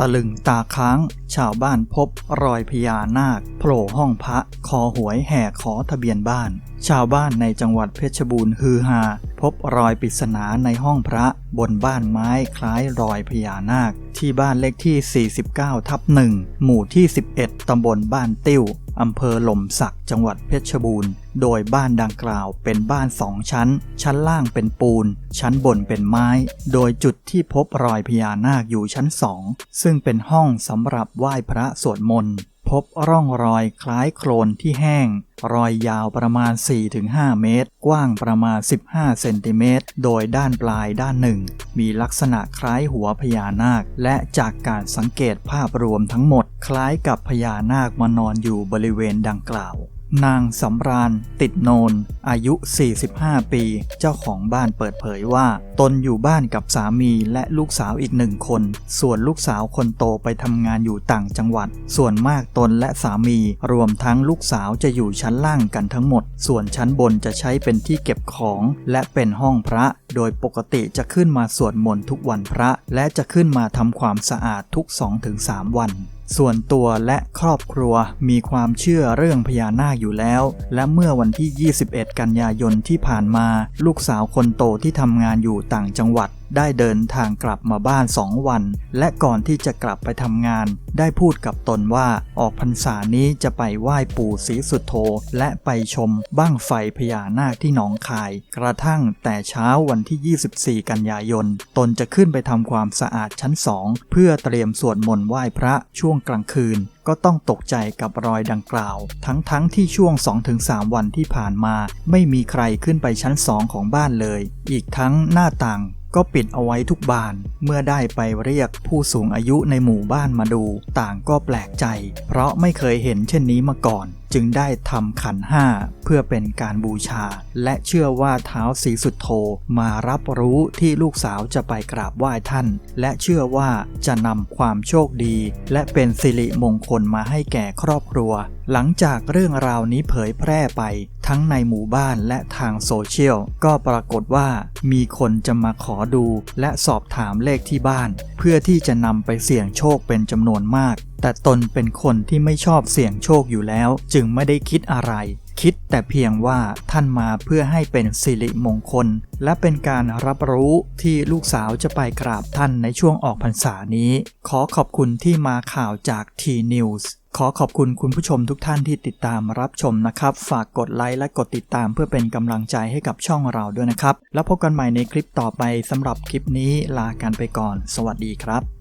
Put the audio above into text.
ตะลึงตาค้าง ชาวบ้านพบรอยพญานาคโผล่ห้องพระคอหวยแห่ขอทะเบียนบ้าน ชาวบ้านในจังหวัดเพชรบูรณ์ฮือฮาพบรอยปริศนาในห้องพระบนบ้านไม้คล้ายรอยพญานาค ที่บ้านเลขที่ 49 ทับหนึ่งหมู่ที่ 11 ตำบลบ้านติ้ว อำเภอหล่มสักจังหวัดเพชรบูรณ์ โดยบ้านดังกล่าวเป็นบ้านสองชั้น ชั้นล่างเป็นปูน ชั้นบนเป็นไม้ โดยจุดที่พบรอยพญานาคอยู่ชั้นสอง ซึ่งเป็นห้องสำหรับไหว้พระสวดมนต์ พบร่องรอยคล้ายโคลนที่แห้ง รอยยาวประมาณ 4-5 เมตร กว้างประมาณ 15 เซนติเมตร โดยด้านปลายด้านหนึ่ง มีลักษณะคล้ายหัวพญานาค และจากการสังเกตภาพรวมทั้งหมด คล้ายกับพญานาคมานอนอยู่บริเวณดังกล่าว นางสำราญติดโนน อายุ 45 ปี เจ้าของบ้านเปิดเผยว่า ตนอยู่บ้านกับสามีและลูกสาวอีกหนึ่งคน ส่วนลูกสาวคนโตไปทำงานอยู่ต่างจังหวัด ส่วนมากตนและสามี รวมทั้งลูกสาวจะอยู่ชั้นล่างกันทั้งหมด ส่วนชั้นบนจะใช้เป็นที่เก็บของ และเป็นห้องพระโดยปกติจะขึ้นมาสวดมนต์ทุกวันพระ และจะขึ้นมาทำความสะอาดทุก 2-3 วันส่วนตัวและครอบครัวมีความเชื่อเรื่องพญานาคอยู่แล้ว และเมื่อวันที่ 21 กันยายนที่ผ่านมา ลูกสาวคนโตที่ทำงานอยู่ต่างจังหวัด ได้เดินทางกลับมาบ้านสองวัน และก่อนที่จะกลับไปทำงาน ได้พูดกับตนว่าออกพรรษานี้จะไปไหว้ปู่ศรีสุดโธและไปชมบ้างไฟพญานาคที่หนองคาย กระทั่งแต่เช้าวันที่ 24 กันยายน ตนจะขึ้นไปทำความสะอาดชั้นสองเพื่อเตรียมสวดมนต์ไหว้พระช่วงกลางคืนก็ต้องตกใจกับรอยดังกล่าว ทั้งๆทที่ช่วง 2-3 วันที่ผ่านมา ไม่มีใครขึ้นไปชั้นสองของบ้านเลย อีกทั้งหน้าต่าง ก็ปิดเอาไว้ทุกบาน เมื่อได้ไปเรียกผู้สูงอายุในหมู่บ้านมาดู ต่างก็แปลกใจ เพราะไม่เคยเห็นเช่นนี้มาก่อนจึงได้ทำขันห้าเพื่อเป็นการบูชา และเชื่อว่าเท้าสีสุดโทมารับรู้ที่ลูกสาวจะไปกราบไหว้ท่าน และเชื่อว่าจะนำความโชคดี และเป็นสิริมงคลมาให้แก่ครอบครัว หลังจากเรื่องราวนี้เผยแพร่ไป ทั้งในหมู่บ้านและทางโซเชียล ก็ปรากฏว่ามีคนจะมาขอดูและสอบถามเลขที่บ้าน เพื่อที่จะนำไปเสี่ยงโชคเป็นจำนวนมากแต่ตนเป็นคนที่ไม่ชอบเสี่ยงโชคอยู่แล้ว จึงไม่ได้คิดอะไร คิดแต่เพียงว่าท่านมาเพื่อให้เป็นสิริมงคล และเป็นการรับรู้ที่ลูกสาวจะไปกราบท่านในช่วงออกพรรษานี้ ขอขอบคุณที่มาข่าวจาก T-News ขอขอบคุณคุณผู้ชมทุกท่านที่ติดตามรับชมนะครับ ฝากกดไลค์และกดติดตามเพื่อเป็นกำลังใจให้กับช่องเราด้วยนะครับ แล้วพบกันใหม่ในคลิปต่อไปสำหรับคลิปนี้ลากันไปก่อน สวัสดีครับ